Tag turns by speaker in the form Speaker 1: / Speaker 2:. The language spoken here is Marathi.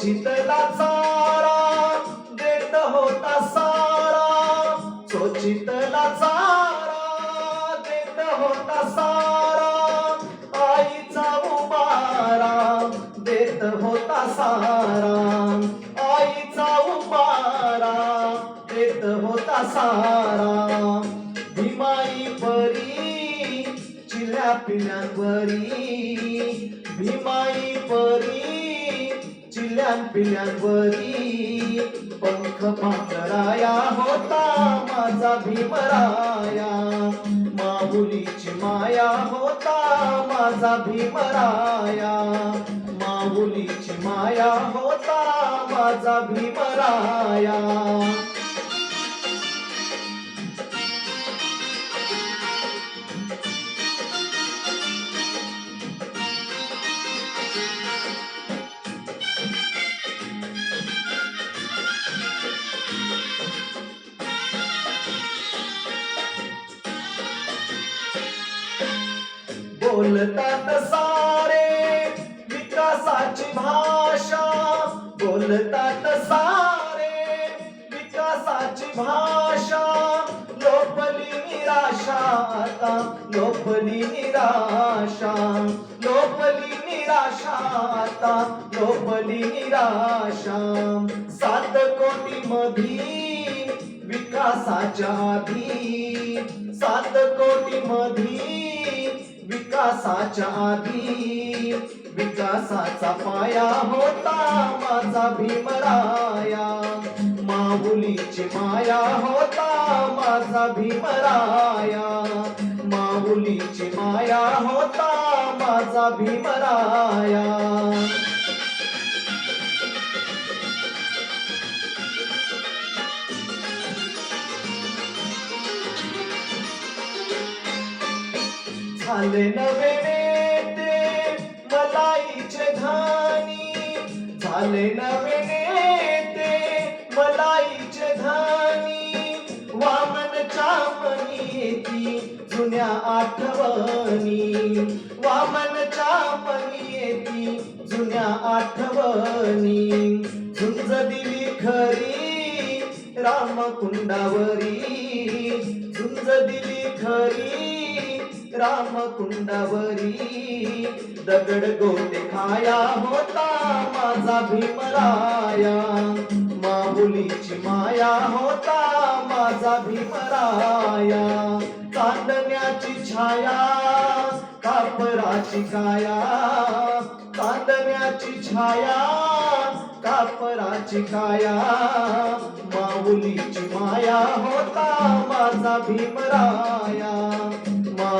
Speaker 1: चितला चारा देत होता सारा. जो चितला चारा देत होता सारा. आईचा उबारा देत होता सारा. आईचा उबारा देत होता सारा. भीमाई परी चिल्या पिल्यांवरी. भीमाई परी चिल्यान पिल्यांवरी पंख पांढराया होता माझा भीमराया. माऊलीची माया होता माझा भीमराया. माऊलीची माया होता माझा भीमराया. बोलतात सारे विकासाची भाषा. बोलतात सारे विकासाची भाषा. लोपली निराशा आता लोपली निराशा. लोपली निराशा आता लोपली निराशा. सात कोटी मधी विकासाच्या आधी सात कोटी मधी विकासाच्या आधी विकासाचा पाया होता माझा भीमराया. माऊलीची माया होता माझा भीमराया. माऊलीची माया होता माझा भीमराया. झाले नवे नेते मलाईचे धानी. झाले नवे नेते मलाईचे धानी. वामन चामणी येती जुन्या आठवणी. वामन चामणी येती जुन्या आठवणी. झुंज दिली खरी रामकुंडावरी. झुंज दिली खरी रामकुंडावरी. दगड गोटे खाया होता माझा भीमराया. माऊलीची माया होता माझा भीमराया. चांदण्याची छाया कापराची काया. चांदण्याची छाया कापराची काया. माऊलीची माया होता माझा भीमराया.